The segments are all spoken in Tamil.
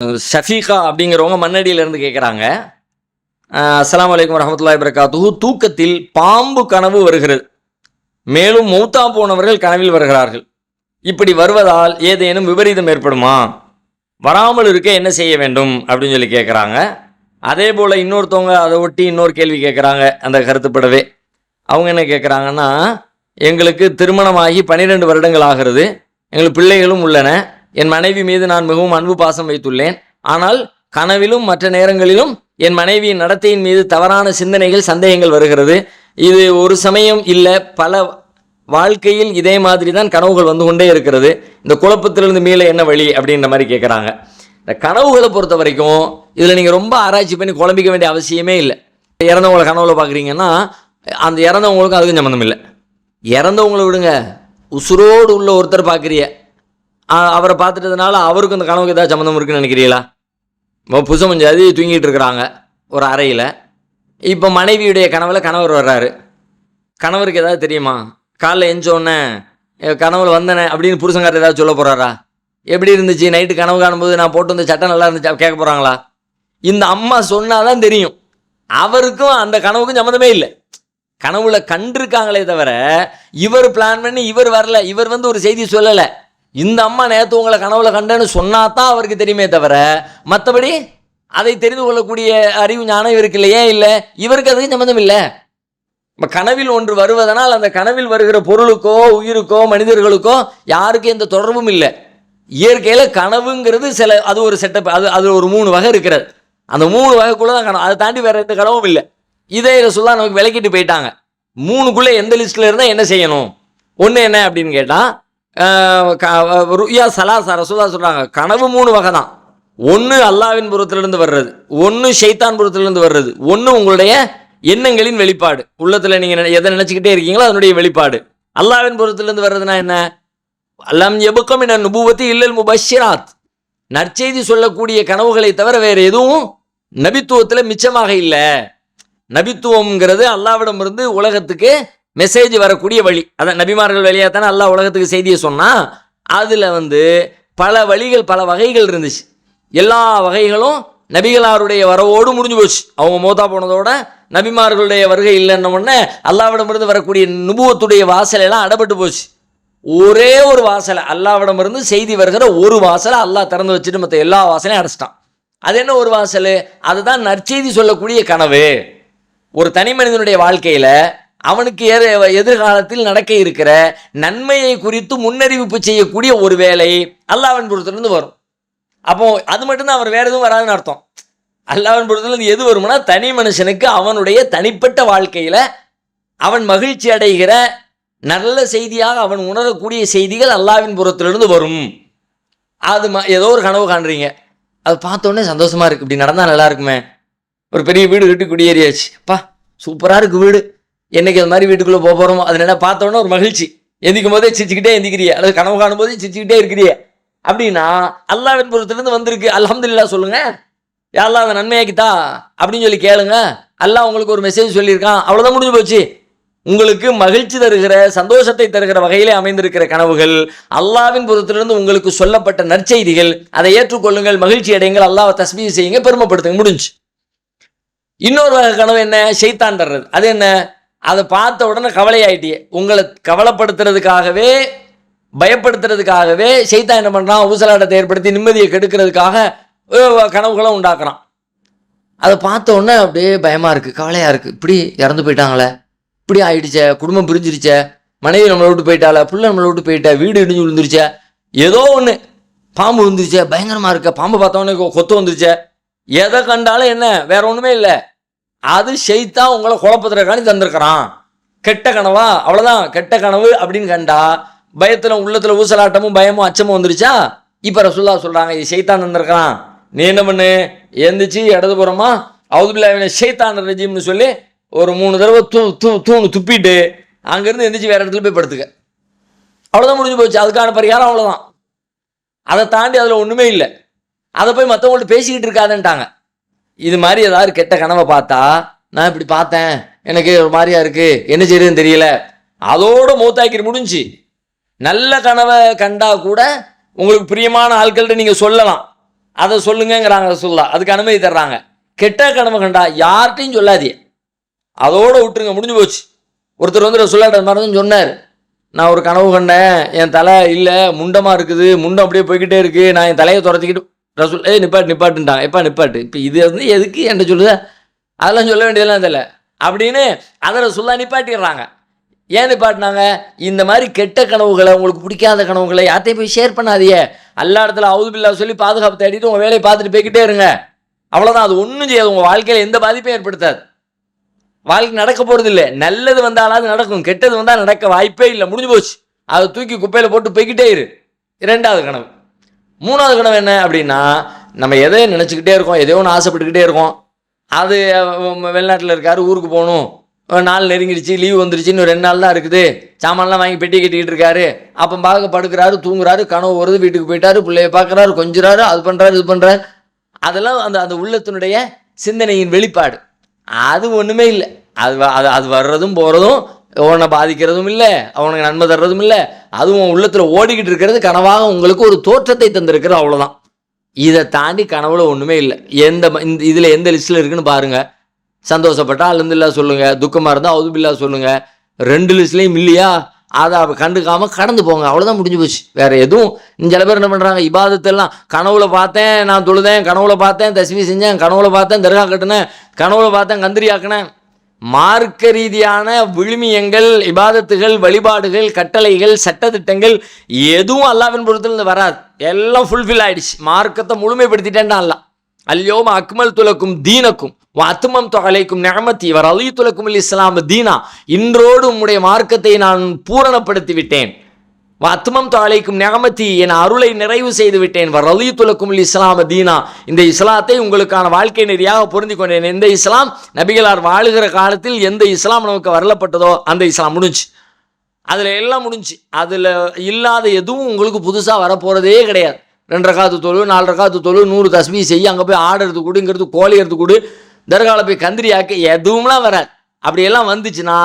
ஷஃபீகா அப்படிங்கிறவங்க மண்ணடியிலேருந்து கேட்குறாங்க அஸ்லாம் வலைக்கம் வரஹ்மத்துல்லாஹி பிரகாத்து தூக்கத்தில் பாம்பு கனவு வருகிறது. மேலும் மௌத்தா போனவர்கள் கனவில் வருகிறார்கள். இப்படி வருவதால் ஏதேனும் விபரீதம் ஏற்படுமா? வராமல் இருக்க என்ன செய்ய வேண்டும்? அப்படின்னு சொல்லி கேட்குறாங்க அதே போல் இன்னொருத்தவங்க அதை ஒட்டி இன்னொரு கேள்வி கேட்குறாங்க அந்த கருத்துப்படவே. அவங்க என்ன கேட்குறாங்கன்னா எங்களுக்கு திருமணமாகி பன்னிரெண்டு வருடங்கள் ஆகிறது. எங்களுக்கு பிள்ளைகளும் உள்ளன. என் மனைவி மீது நான் மிகவும் அன்பு பாசம் வைத்துள்ளேன். ஆனால் கனவிலும் மற்ற நேரங்களிலும் என் மனைவியின் நடத்தையின் மீது தவறான சிந்தனைகள் சந்தேகங்கள் வருகிறது. இது ஒரு சமயம் இல்லை பல வாழ்க்கையில் இதே மாதிரி தான் கனவுகள் வந்து கொண்டே இருக்கிறது. இந்த குழப்பத்திலிருந்து மீள என்ன வழி அப்படின்ற மாதிரி கேட்குறாங்க இந்த கனவுகளை பொறுத்த வரைக்கும் இதில் நீங்கள் ரொம்ப ஆராய்ச்சி பண்ணி குழம்பிக்க வேண்டிய அவசியமே இல்லை. இறந்தவங்களை கனவுல பார்க்குறீங்கன்னா அந்த இறந்தவங்களுக்கும் அதுக்கும் சம்மந்தம் இல்லை. இறந்தவங்கள விடுங்க. உசுரோடு உள்ள ஒருத்தர் பார்க்குறிய அவரை பார்த்துட்டதுனால அவருக்கும் அந்த கனவுக்கு ஏதாவது சம்மந்தம் இருக்குன்னு நினைக்கிறீங்களா? இப்போ புசம் ஜாதி தூங்கிட்டு இருக்கிறாங்க ஒரு அறையில். இப்போ மனைவியுடைய கனவில் கணவர் வர்றாரு. கணவருக்கு ஏதாவது தெரியுமா? காலைல எஞ்சோடனே கனவுல வந்தனே அப்படின்னு புருஷங்காரர் ஏதாவது சொல்ல போகிறாரா எப்படி இருந்துச்சு? நைட்டு கனவு காணும்போது நான் போட்டு வந்த சட்டை நல்லா இருந்துச்சு? கேட்க போகிறாங்களா இந்த அம்மா சொன்னாதான் தெரியும். அவருக்கும் அந்த கனவுக்கும் சம்மந்தமே இல்லை. கனவுல கண்டிருக்காங்களே தவிர இவர் பிளான் பண்ணி இவர் வரல. இவர் வந்து ஒரு செய்தி சொல்லலை. இந்த அம்மா நேற்று உங்களை கனவுல கண்டேன்னு சொன்னா தான் அவருக்கு தெரியுமே தவிர மற்றபடி அதை தெரிந்து கொள்ளக்கூடிய அறிவு ஞானம் இவருக்கு இல்லை ஏன் இல்லை. இவருக்கு அதுக்கு சம்மந்தம் இல்லை. இப்போ கனவில் ஒன்று வருவதனால் அந்த கனவில் வருகிற பொருளுக்கோ உயிருக்கோ மனிதர்களுக்கோ யாருக்கும் எந்த தொடர்பும் இல்லை. இயற்கையில் கனவுங்கிறது சில அது ஒரு செட்டப் அது அது ஒரு மூணு வகை இருக்கிறது. அந்த மூணு வகைக்குள்ளே தான் கனவு. அதை தாண்டி வேறு எந்த கனவும் இல்லை. இதே ரசுல்லா நமக்கு விளக்கிட்டு போயிட்டாங்க. மூணுக்குள்ளே எந்த லிஸ்ட்டில் இருந்தால் என்ன செய்யணும்? ஒன்று என்ன அப்படின்னு கேட்டால் ருயா சலாசா ரசூதா சொல்கிறாங்க கனவு மூணு வகை தான். ஒன்று அல்லாவின் புறத்திலிருந்து வர்றது ஒன்று ஷைத்தான் புறத்திலிருந்து வர்றது ஒன்று உங்களுடைய எண்ணங்களின் வெளிப்பாடு. உள்ளத்தில் நீங்கள் எதை நினச்சிக்கிட்டே இருக்கீங்களோ அதனுடைய வெளிப்பாடு. அல்லாவின் புறத்திலிருந்து வர்றதுனா என்ன? அல்லாம் எபுக்கம் என்ன நுபுவத்தி இல்லல் முபஷிராத் நற்செய்தி சொல்லக்கூடிய கனவுகளை தவிர வேறு எதுவும் நபித்துவத்தில் மிச்சமாக இல்லை. நபித்துவம்ங்கிறது அல்லாவிடமிருந்து உலகத்துக்கு மெசேஜ் வரக்கூடிய வழி. அதான் நபிமார்கள் வழியாக தானே எல்லா உலகத்துக்கு செய்தியை சொன்னால் அதில் வந்து பல வழிகள் பல வகைகள் இருந்துச்சு. எல்லா வகைகளும் நபிகளாருடைய வரவோடு முடிஞ்சு போச்சு. அவங்க மோதா போனதோட நபிமார்களுடைய வருகை இல்லைன்ன உடனே அல்லாவிடமிருந்து வரக்கூடிய நுபுவத்துடைய வாசலெல்லாம் அடப்பட்டு போச்சு. ஒரே ஒரு வாசலை அல்லாவிடமிருந்து செய்தி வருகிற ஒரு வாசலை அல்லாஹ் திறந்து வச்சுட்டு மற்ற எல்லா வாசலையும் அடைச்சிட்டான். அது என்ன ஒரு வாசல்? அதுதான் நற்செய்தி சொல்லக்கூடிய கனவு. ஒரு தனி மனிதனுடைய வாழ்க்கையில் அவனுக்கு எதிர்காலத்தில் நடக்க இருக்கிற நன்மையை குறித்து முன்னறிவிப்பு செய்யக்கூடிய ஒரு வேலை அல்லாவின் புறத்திலிருந்து வரும். அப்போ அது மட்டும்தான் அவர் வேற எதுவும் வராதுன்னு அர்த்தம். அல்லாவின் புறத்திலிருந்து எது வரும்னா தனி மனுஷனுக்கு அவனுடைய தனிப்பட்ட வாழ்க்கையில் அவன் மகிழ்ச்சி அடைகிற நல்ல செய்தியாக அவன் உணரக்கூடிய செய்திகள் அல்லாவின் புறத்திலிருந்து வரும். அது ஏதோ ஒரு கனவு காண்றீங்க. அது பார்த்தோன்னே சந்தோஷமா இருக்கு. இப்படி நடந்தால் நல்லா இருக்குமே. ஒரு பெரிய வீடு கட்டி குடியேறியாச்சு. பா சூப்பராக இருக்கு வீடு. என்னைக்கு அது மாதிரி வீட்டுக்குள்ளே போக போகிறோமோ அது என்ன பார்த்தோன்னே ஒரு மகிழ்ச்சி. எந்திக்கும் போதே சிரிச்சுக்கிட்டே எந்திக்கிறிய. அல்லது கனவு காணும் போதே சிரிச்சுக்கிட்டே இருக்கிறிய. அப்படின்னா அல்லாவின் புறத்திலிருந்து வந்திருக்கு. அலமதுல்லா சொல்லுங்க. யாரெல்லாம் அதை நன்மையாக்கித்தா? அப்படின்னு சொல்லி கேளுங்க. அல்லாஹ் உங்களுக்கு ஒரு மெசேஜ் சொல்லியிருக்கான். அவ்வளோதான் முடிஞ்சு போச்சு. உங்களுக்கு மகிழ்ச்சி தருகிற சந்தோஷத்தை தருகிற வகையிலே அமைந்திருக்கிற கனவுகள் அல்லாவின் புறத்திலிருந்து உங்களுக்கு சொல்லப்பட்ட நற்செய்திகள் அதை ஏற்றுக்கொள்ளுங்கள் மகிழ்ச்சி அடையுங்கள் அல்லாவை தஸ்மீ செய்யுங்க பெருமைப்படுத்துங்க முடிஞ்சு. இன்னொரு வகை கனவு என்ன? செய்தான் தர்றது. அது என்ன? அதை பார்த்த உடனே கவலையாயிட்டியே. உங்களை கவலைப்படுத்துறதுக்காகவே பயப்படுத்துறதுக்காகவே செய்தா என்ன பண்ணுறான் ஊசலாட்டத்தை ஏற்படுத்தி நிம்மதியை கெடுக்கிறதுக்காக கனவுகளை உண்டாக்குறான். அதை பார்த்த உடனே அப்படியே பயமாக இருக்குது கவலையாக இருக்குது இப்படி இறந்து போயிட்டாங்களே. இப்படி ஆயிடுச்சே குடும்பம் பிரிஞ்சிருச்சே. மனைவி நம்மளை விட்டு போயிட்டால புள்ள நம்மளை விட்டு போயிட்டா வீடு இடிஞ்சு விழுந்துருச்சே. ஏதோ ஒன்று பாம்பு விழுந்துருச்சே பயங்கரமாக இருக்க. பாம்பு பார்த்தோன்னே கொத்து வந்துருச்சே. எதை கண்டாலும் என்ன வேற ஒன்றுமே இல்லை. அது ஷெய்தான் உங்களை குழப்பத்துறக்காண்டி தந்திருக்கிறான். கெட்ட கனவா? அவ்வளோதான் கெட்ட கனவு அப்படின்னு கண்டா பயத்தில் உள்ளத்தில் ஊசலாட்டமும் பயமும் அச்சமும் வந்துருச்சா? இப்போ ரசுல்லா சொல்கிறாங்க இது ஷெய்தான் தந்திருக்கிறான். நீ என்ன பண்ணு? எந்திரிச்சு இடதுபுறமா அவுதுபில்லாவின ஷெய்தான் ரஜிம்னு சொல்லி ஒரு மூணு தடவை தூ தூ தூணு துப்பிட்டு அங்கேருந்து எந்திரிச்சு வேறு இடத்துல போய் படுத்துக்க. அவ்வளோதான் முடிஞ்சு போச்சு. அதுக்கான பரிகாரம் அவ்வளோதான் அதை தாண்டி அதில் ஒன்றுமே இல்லை. அதை போய் மற்றவங்கள்ட்ட பேசிக்கிட்டு இருக்காதுன்ட்டாங்க. இது மாதிரி ஏதாவது கெட்ட கனவை பார்த்தா நான் இப்படி பார்த்தேன் எனக்கு ஒரு மாதிரியா இருக்கு என்ன செய்யுதுன்னு தெரியல. அதோட மூத்தாக்கி முடிஞ்சு. நல்ல கனவை கண்டா கூட உங்களுக்கு பிரியமான ஆட்கள்கிட்ட நீங்கள் சொல்லலாம். அதை சொல்லுங்கங்கிறாங்க சொல்லலாம் அதுக்கு அனுமதி தர்றாங்க. கெட்ட கனவை கண்டா யார்கிட்டையும் சொல்லாதீங்க. அதோடு விட்டுருங்க முடிஞ்சு போச்சு. ஒருத்தர் வந்து ரசூல்லாட்ட மாதிரி சொன்னார். நான் ஒரு கனவு கண்டேன் என் தலை இல்லை முண்டமாக இருக்குது முண்டம் அப்படியே போய்கிட்டே இருக்குது நான் என் தலையை துரத்திக்கிட்டு ரசூல் ஏய் நிப்பாட்டு நிப்பாட்டுன்ட்டான் எப்பா நிப்பாட்டு? இப்போ இது வந்து எதுக்கு என்கிட்ட சொல்லுத? அதெல்லாம் சொல்ல வேண்டியதெல்லாம் தெரியல அப்படின்னு அதை ரசூல்லா நிப்பாட்டிடுறாங்க. ஏன் நிப்பாட்டினாங்க? இந்த மாதிரி கெட்ட கனவுகளை உங்களுக்கு பிடிக்காத கனவுகளை யார்ட்டையும் போய் ஷேர் பண்ணாதியே எல்லா இடத்துல அவுதுபில்லா சொல்லி பாதுகாப்பு தேடிட்டு உங்கள் வேலையை பார்த்துட்டு போய்கிட்டே இருங்க. அவ்வளோதான் அது ஒன்றும் செய்யாது. உங்கள் வாழ்க்கையில் எந்த பாதிப்பையும் ஏற்படுத்தாது. வாழ்க்கை நடக்க போகிறது இல்லை. நல்லது வந்தாலாவது நடக்கும். கெட்டது வந்தால் நடக்க வாய்ப்பே இல்லை. முடிஞ்சு போச்சு. அதை தூக்கி குப்பையில் போட்டு போய்கிட்டே இரு. இரண்டாவது கனவு. மூணாவது கனவு என்ன அப்படின்னா நம்ம எதை நினச்சிக்கிட்டே இருக்கோம் எதையோ ஒன்று ஆசைப்பட்டுக்கிட்டே இருக்கோம். அது வெளிநாட்டில் இருக்காரு ஊருக்கு போகணும். ஒரு நாள் நெருங்கிடுச்சு லீவ் வந்துருச்சு இன்னும் ரெண்டு நாள் தான் இருக்குது. சாமான்லாம் வாங்கி பெட்டி கட்டிக்கிட்டு இருக்காரு. அப்போ பார்க்க படுக்கிறாரு தூங்குறாரு கனவு வருது வீட்டுக்கு போயிட்டாரு பிள்ளைய பார்க்குறாரு கொஞ்சிறாரு அது பண்ணுறாரு இது பண்ணுறாரு அதெல்லாம் அந்த அந்த உள்ளத்தினுடைய சிந்தனையின் வெளிப்பாடு. அது ஒன்றுமே இல்லை. அது வ- அது அது வர்றதும் போகிறதும் உன்னை பாதிக்கிறதும் இல்லை அவனுக்கு நன்மை தர்றதும் இல்லை. அதுவும் உள்ளத்தில் ஓடிக்கிட்டு இருக்கிறது கனவாக உங்களுக்கு ஒரு தோற்றத்தை தந்திருக்கிறது அவ்வளோதான் இதை தாண்டி கனவுல ஒன்றுமே இல்லை. எந்த இந்த இதில் எந்த லிஸ்ட்டில் இருக்குன்னு பாருங்கள் சந்தோஷப்பட்டா இல்லை சொல்லுங்கள் துக்கமாக இருந்தால் அவுதுபில்லா சொல்லுங்கள் ரெண்டு லிஸ்ட்லேயும் இல்லையா? அதை கண்டுக்காமல் கடந்து போங்க. அவ்வளோதான் முடிஞ்சு போச்சு. வேறு எதுவும் சில பேர் என்ன பண்ணுறாங்க இபாதத்தெல்லாம் கனவுல பார்த்தேன் நான் தொழுதேன் கனவுல பார்த்தேன் தஸ்மி செஞ்சேன் கனவுல பார்த்தேன் தர்கா கட்டினேன் கனவுல பார்த்தேன் கந்திரி ஆக்கினேன். மார்க்க ரீதியான விழுமியங்கள் இபாதத்துகள் வழிபாடுகள் கட்டளைகள் சட்டத்திட்டங்கள் எதுவும் அல்லாவின் பொறுத்திலிருந்து வராது. எல்லாம் ஃபுல்ஃபில் ஆயிடுச்சு. மார்க்கத்தை முழுமைப்படுத்திட்டேன்டா அல்ல அல்யோம் அக்மல் துலக்கும் தீனக்கும் அத்துமம் தொகலைக்கும் நியமத்தி இவர் அலி துலக்கும் இஸ்லாம் தீனா இன்றோடு உம்முடைய மார்க்கத்தை நான் பூரணப்படுத்தி விட்டேன் அத்துமம் தாழைக்கும் நியமத்தி என் அருளை நிறைவு செய்து விட்டேன் வர் துலக்கும் இஸ்லாம தீனா. இந்த இஸ்லாத்தை உங்களுக்கான வாழ்க்கை நெறியாக பொருந்தி கொண்டேன். எந்த இஸ்லாம் நபிகளார் வாழுகிற காலத்தில் எந்த இஸ்லாம் நமக்கு வரலப்பட்டதோ அந்த இஸ்லாம் முடிஞ்சு. அதில் எல்லாம் முடிஞ்சு. அதில் இல்லாத எதுவும் உங்களுக்கு புதுசாக வரப்போகிறதே கிடையாது. ரெண்டு ரகாத்து தொழு நாலு ரகாத்து தொழு நூறு தஸ்மி செய்ய அங்கே போய் ஆடுறது கொடுங்கிறது கோழி எடுத்து கொடு தர்காவில் போய் கந்திரியாக்கு எதுவும்லாம் வராது. அப்படியெல்லாம் வந்துச்சுன்னா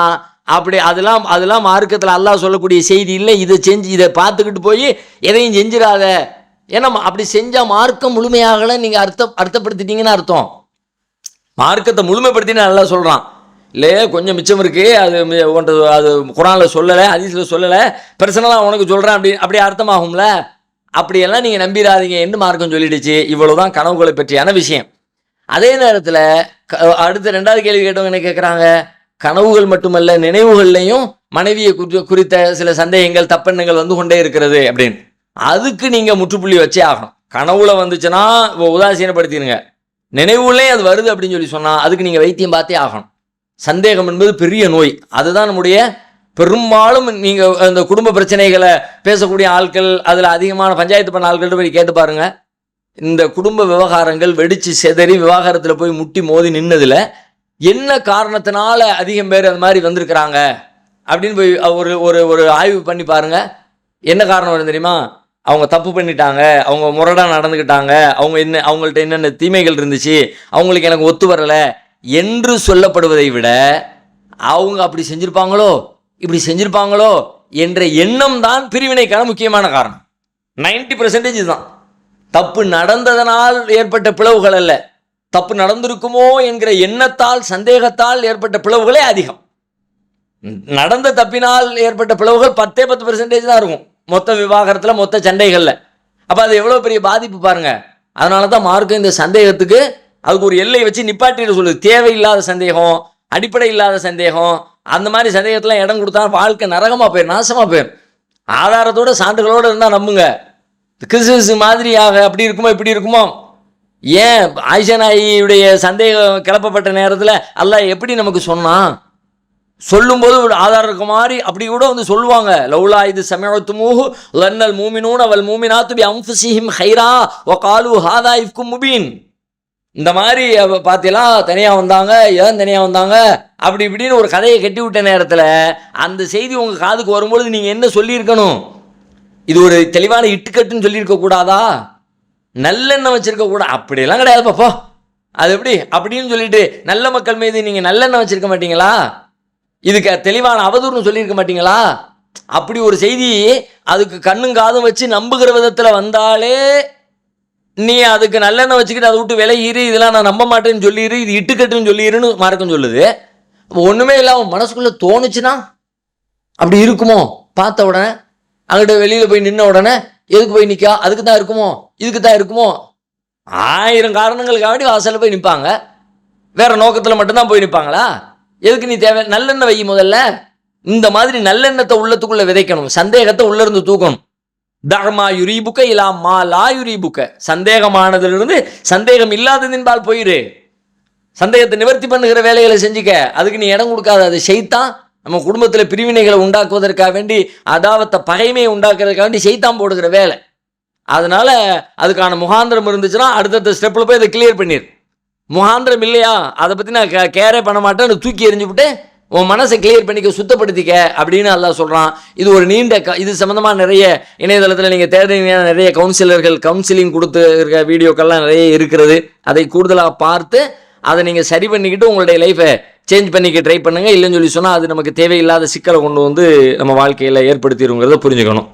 அப்படி அதெல்லாம் அதெல்லாம் மார்க்கத்தில் அல்லாஹ் சொல்லக்கூடிய செய்தி இல்லை. இதை செஞ்சு இதை பார்த்துக்கிட்டு போய் எதையும் செஞ்சிடாத. ஏன்னா அப்படி செஞ்சால் மார்க்கம் முழுமையாகலை நீங்கள் அர்த்தம் அர்த்தப்படுத்திட்டீங்கன்னு அர்த்தம். மார்க்கத்தை முழுமைப்படுத்தின்னு நல்லா சொல்கிறான் இல்லையே கொஞ்சம் மிச்சம் இருக்குது அது மி- அது குரானில் சொல்லலை அதிசயில் சொல்லலை பர்சனலாக உனக்கு சொல்கிறேன் அப்படி அப்படி அர்த்தமாகும்ல? அப்படியெல்லாம் நீங்கள் நம்பிடாதீங்க என்று மார்க்கம் சொல்லிடுச்சு. இவ்வளவுதான் கனவுகளை பற்றியான விஷயம். அதே நேரத்தில் அடுத்த ரெண்டாவது கேள்வி கேட்டவங்க என்ன கேட்குறாங்க கனவுகள் மட்டுமல்ல நினைவுகள்லையும் மனைவியை குறி- குறித்த சில சந்தேகங்கள் தப்பெண்ணங்கள் வந்து கொண்டே இருக்கிறது அப்படின்னு. அதுக்கு நீங்கள் முற்றுப்புள்ளி வச்சே ஆகணும். கனவுல வந்துச்சுன்னா இப்போ உதாசீனப்படுத்திடுங்க. நினைவுகளே அது வருது அப்படின்னு சொல்லி சொன்னால் அதுக்கு நீங்கள் வைத்தியம் பார்த்தே ஆகணும். சந்தேகம் என்பது பெரிய நோய். அதுதான் நம்முடைய பெரும்பாலும் நீங்கள் அந்த குடும்ப பிரச்சனைகளை பேசக்கூடிய ஆட்கள் அதில் அதிகமான பஞ்சாயத்து பண்ண ஆட்கள்கிட்ட போய் கேட்டு பாருங்கள் இந்த குடும்ப விவகாரங்கள் வெடித்து செதறி விவாகரத்தில் போய் முட்டி மோதி நின்னதில் என்ன காரணத்தினால அதிகம் பேர் அந்த மாதிரி வந்திருக்கிறாங்க? அப்படின்னு போய் ஒரு ஒரு ஒரு ஆய்வு பண்ணி பாருங்க. என்ன காரணம் வரும் தெரியுமா? அவங்க தப்பு பண்ணிட்டாங்க அவங்க முரடாக நடந்துக்கிட்டாங்க அவங்க என்ன அவங்கள்ட்ட என்னென்ன தீமைகள் இருந்துச்சு அவங்களுக்கு எனக்கு ஒத்து வரலை என்று சொல்லப்படுவதை விட அவங்க அப்படி செஞ்சுருப்பாங்களோ? இப்படி செஞ்சுருப்பாங்களோ? என்ற எண்ணம் தான் பிரிவினைக்கான முக்கியமான காரணம். 90% பர்சன்டேஜ் தான் தப்பு நடந்ததனால் ஏற்பட்ட பிளவுகள் அல்ல. தப்பு நடந்திருக்குமோ என்கிற எண்ணத்தால் சந்தேகத்தால் ஏற்பட்ட பிளவுகளே அதிகம். நடந்த தப்பினால் ஏற்பட்ட பிளவுகள் பத்தே பத்து பெர்சன்டேஜ் தான் இருக்கும். மொத்த விவாகரத்தில் மொத்த சண்டைகளில். அப்போ அது எவ்வளோ பெரிய பாதிப்பு பாருங்கள் அதனால தான் மார்க்கும் இந்த சந்தேகத்துக்கு அதுக்கு ஒரு எல்லை வச்சு நிப்பாட்டிட்டு சொல்லுது. தேவையில்லாத சந்தேகம் அடிப்படை இல்லாத சந்தேகம் அந்த மாதிரி சந்தேகத்தில் இடம் கொடுத்தா வாழ்க்கை நரகமாக போயிடும் நாசமாக போயிடும் ஆதாரத்தோட சான்றுகளோடு இருந்தால் நம்புங்க. கிறிஸ்துவஸ் மாதிரியாக அப்படி இருக்குமோ இப்படி இருக்குமோ. ஏன் ஆயிஷா சந்தேகம் கிளப்பப்பட்ட நேரத்தில் அல்ல எப்படி நமக்கு சொன்னான்? சொல்லும்போது ஒரு ஆதாரம் இருக்க மாதிரி அப்படி கூட வந்து சொல்லுவாங்க. லவ்லா இது சமயத்துமூஹு லன்னல் மூமினூன் அவள் மூமினாத்து பி அம்ஃபுசிஹிம் ஹைரா ஒ காலு ஹாதா இஃப்கும் முபீன். இந்த மாதிரி பார்த்தீங்களா தனியாக வந்தாங்க ஏன் தனியாக வந்தாங்க? அப்படி இப்படின்னு ஒரு கதையை கட்டி விட்ட நேரத்தில் அந்த செய்தி உங்கள் காதுக்கு வரும்பொழுது நீங்கள் என்ன சொல்லியிருக்கணும்? இது ஒரு தெளிவான இட்டுக்கட்டுன்னு சொல்லியிருக்க கூடாதா? நல்லெண்ணெய் வச்சிருக்க கூட அப்படியெல்லாம் கிடையாது பாப்போ. அது எப்படி? அப்படின்னு சொல்லிட்டு நல்ல மக்கள் மீது நீங்கள் நல்லெண்ணெய் வச்சிருக்க மாட்டீங்களா? இதுக்கு தெளிவான அவதூறுன்னு சொல்லியிருக்க மாட்டீங்களா? அப்படி ஒரு செய்தி அதுக்கு கண்ணும் காதும் வச்சு நம்புகிற விதத்தில் வந்தாலே நீ அதுக்கு நல்லெண்ணெய் வச்சுக்கிட்டு அதை விட்டு விலையிரு இதெல்லாம் நான் நம்ப மாட்டேன்னு சொல்லிடு இது இட்டுக்கட்டுன்னு சொல்லிடுன்னு மார்க்கம் சொல்லுது. அப்போ ஒன்றுமே இல்லை அவன் மனசுக்குள்ளே தோணுச்சுன்னா அப்படி இருக்குமோ? பார்த்த உடனே அங்கிட்ட வெளியில் போய் நின்ன உடனே எதுக்கு போய் நிற்கா அதுக்கு தான் இருக்குமோ? இதுக்கு தான் இருக்குமோ? ஆயிரம் காரணங்களுக்காக வாசலில் போய் நிற்பாங்க வேற நோக்கத்தில் மட்டும்தான் போய் நிற்பாங்களா எதுக்கு நீ தேவை நல்லெண்ணெய் வை முதல்ல. இந்த மாதிரி நல்லெண்ணத்தை உள்ளத்துக்குள்ள விதைக்கணும். சந்தேகத்தை உள்ளேருந்து தூக்கணும். தர்மா யுரீபுக்க இலா மா லா யுரீபுக்க சந்தேகமானதிலிருந்து சந்தேகம் இல்லாததின்பால் போயிரு. சந்தேகத்தை நிவர்த்தி பண்ணுகிற வேலைகளை செஞ்சுக்க. அதுக்கு நீ இடம் கொடுக்காத. அது செய்தான் நம்ம குடும்பத்தில் பிரிவினைகளை உண்டாக்குவதற்காக வேண்டி அதாவத்தை பகைமையை உண்டாக்குறதுக்காக வேண்டி செய்தான் போடுகிற வேலை. அதனால் அதுக்கான முகாந்திரம் இருந்துச்சுன்னா அடுத்தடுத்த ஸ்டெப்பில் போய் அதை கிளியர் பண்ணிடு முகாந்திரம் இல்லையா? அதை பற்றி நான் கே- கேரே பண்ண மாட்டேன். தூக்கி எறிஞ்சுவிட்டு உன் மனசை கிளியர் பண்ணிக்க சுத்தப்படுத்திக்க அப்படின்னு எல்லாம் சொல்கிறான் இது ஒரு நீண்ட க இது சம்மந்தமாக நிறைய இணையதளத்தில் நீங்கள் தேடினீங்கன்னா நிறைய கவுன்சிலர்கள் கவுன்சிலிங் கொடுத்து இருக்க வீடியோக்கள்லாம் நிறைய இருக்கிறது. அதை கூடுதலாக பார்த்து அதை நீங்கள் சரி பண்ணிக்கிட்டு உங்களுடைய லைஃப்பை சேஞ்ச் பண்ணிக்க ட்ரை பண்ணுங்கள் இல்லைன்னு சொல்லி சொன்னால் அது நமக்கு தேவையில்லாத சிக்கலை கொண்டு வந்து நம்ம வாழ்க்கையில் ஏற்படுத்திடுங்கிறத புரிஞ்சுக்கணும்.